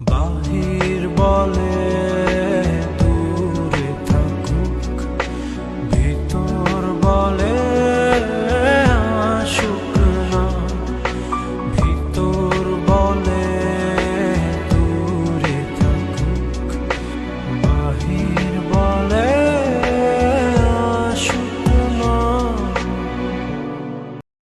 বাহির বলে